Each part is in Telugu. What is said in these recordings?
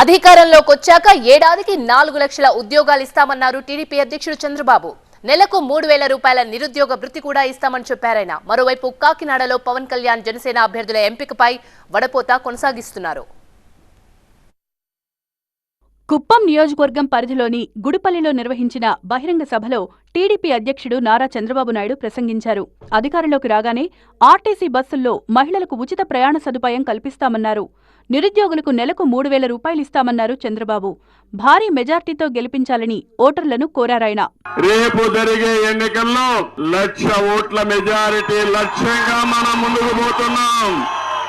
అధికారంలోకి వచ్చాక ఏడాదికి నాలుగు లక్షల ఉద్యోగాలు ఇస్తామన్నారు టీడీపీ అధ్యక్షుడు చంద్రబాబు. నెలకు మూడు వేల రూపాయల నిరుద్యోగ వృత్తి కూడా ఇస్తామని చెప్పారాయన మరోవైపు కాకినాడలో పవన్ కళ్యాణ్ జనసేన అభ్యర్థుల ఎంపికపై వడపోత కొనసాగిస్తున్నారు. కుప్పం నియోజకవర్గం పరిధిలోని గుడిపల్లిలో నిర్వహించిన బహిరంగ సభలో టీడీపీ అధ్యక్షుడు నారా చంద్రబాబు నాయుడు ప్రసంగించారు. అధికారంలోకి రాగానే ఆర్టీసీ బస్సుల్లో మహిళలకు ఉచిత ప్రయాణ సదుపాయం కల్పిస్తామన్నారు. నిరుద్యోగులకు నెలకు మూడు వేల రూపాయలిస్తామన్నారు చంద్రబాబు. భారీ మెజార్టీతో గెలిపించాలని ఓటర్లను కోరారాయన రేపు జరిగే ఎన్నికల్లో లక్ష ఓట్ల మెజారిటీ లక్ష్యంగా మనం ముందుకు పోతున్నాం.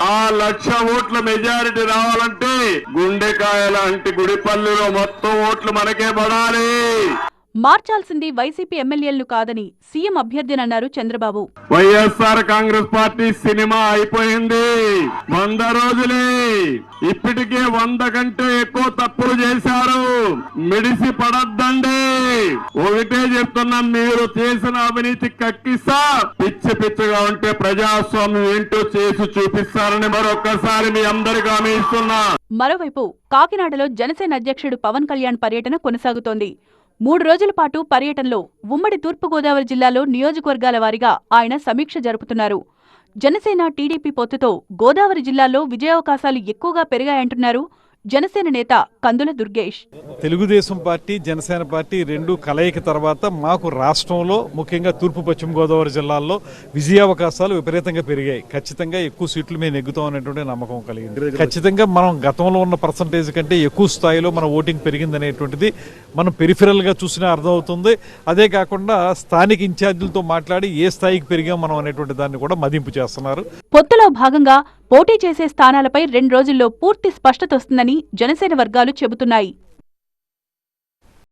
ఆ లక్ష ఓట్ల మెజారిటీ రావాలంటే గుండెకాయ లాంటి గుడిపల్లిలో మొత్తం ఓట్లు మనకే పడాలి. మార్చాల్సింది వైసీపీ ఎమ్మెల్యేలను కాదని CM అభ్యర్థినన్నారు Chandrababu. YSR Congress party cinema అయిపోయింది. వంద రోజులే. ఇప్పటికే వంద కంటే ఎక్కువ తప్పులు చేశారు. మిడిసి పడద్దండి. ఒకటే చెప్తున్నాం మీరు చేసిన అవినీతి కక్కిస్తా. పిచ్చి పిచ్చిగా ఉంటే ప్రజాస్వామ్యం ఏంటో చేసి చూపిస్తారని మరొక్కసారి మీ అందరికీ హామీ ఇస్తున్నా. మరోవైపు కాకినాడలో జనసేన అధ్యక్షుడు పవన్ కళ్యాణ్ పర్యటన కొనసాగుతోంది. మూడు రోజుల పాటు పర్యటనలో ఉమ్మడి తూర్పుగోదావరి జిల్లాలో నియోజకవర్గాల వారీగా ఆయన సమీక్ష జరుపుతున్నారు. జనసేన టీడీపీ పొత్తుతో గోదావరి జిల్లాలో విజయావకాశాలు ఎక్కువగా పెరిగాయంటున్నారు. జనసేన నేత కందుల దుర్గేష్. తెలుగుదేశం పార్టీ జనసేన పార్టీ రెండు కలయిక తర్వాత మాకు రాష్ట్రంలో ముఖ్యంగా తూర్పు పశ్చిమ గోదావరి జిల్లాల్లో విజయావకాశాలు విపరీతంగా పెరిగాయి. ఖచ్చితంగా ఎక్కువ సీట్లు మేము నెగ్గుతాం అనేటువంటి నమ్మకం కలిగింది. ఖచ్చితంగా మనం గతంలో ఉన్న పర్సంటేజ్ కంటే ఎక్కువ స్థాయిలో మన ఓటింగ్ పెరిగింది అనేటువంటిది మనం పెరిఫెరల్గా చూసినా అర్థమవుతుంది. అదే కాకుండా స్థానిక ఇన్ఛార్జీలతో మాట్లాడి ఏ స్థాయికి పెరిగాం మనం అనేటువంటి దాన్ని కూడా మదింపు చేస్తున్నారు. పొత్తులో భాగంగా పోటీ చేసే స్థానాలపై రెండు రోజుల్లో పూర్తి స్పష్టత వస్తుందని జనసేన వర్గాలు చెబుతున్నాయి.